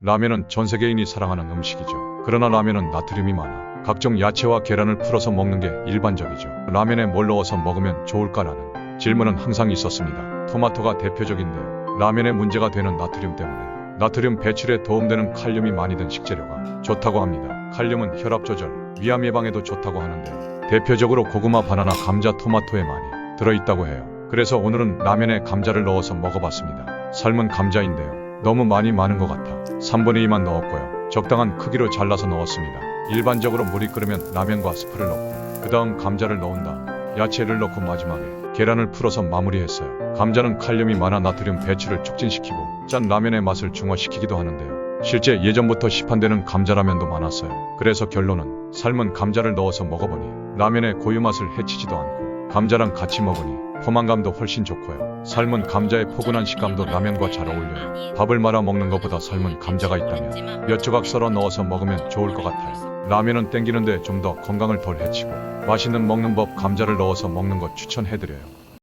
라면은 전 세계인이 사랑하는 음식이죠. 그러나 라면은 나트륨이 많아 각종 야채와 계란을 풀어서 먹는 게 일반적이죠. 라면에 뭘 넣어서 먹으면 좋을까라는 질문은 항상 있었습니다. 토마토가 대표적인데요. 라면에 문제가 되는 나트륨 때문에 나트륨 배출에 도움되는 칼륨이 많이 든 식재료가 좋다고 합니다. 칼륨은 혈압 조절, 위암 예방에도 좋다고 하는데요. 대표적으로 고구마, 바나나, 감자, 토마토에 많이 들어있다고 해요. 그래서 오늘은 라면에 감자를 넣어서 먹어봤습니다. 삶은 감자인데요. 너무 많이 많은 것 같아 3분의 2만 넣었고요. 적당한 크기로 잘라서 넣었습니다. 일반적으로 물이 끓으면 라면과 스프를 넣고 그 다음 감자를 넣은 다음 야채를 넣고 마지막에 계란을 풀어서 마무리했어요. 감자는 칼륨이 많아 나트륨 배출을 촉진시키고 짠 라면의 맛을 중화시키기도 하는데요. 실제 예전부터 시판되는 감자라면도 많았어요. 그래서 결론은 삶은 감자를 넣어서 먹어보니 라면의 고유 맛을 해치지도 않고 감자랑 같이 먹으니 포만감도 훨씬 좋고요. 삶은 감자의 포근한 식감도 라면과 잘 어울려요. 밥을 말아 먹는 것보다 삶은 감자가 있다면 몇 조각 썰어 넣어서 먹으면 좋을 것 같아요. 라면은 땡기는데 좀 더 건강을 덜 해치고 맛있는 먹는 법 감자를 넣어서 먹는 것 추천해드려요.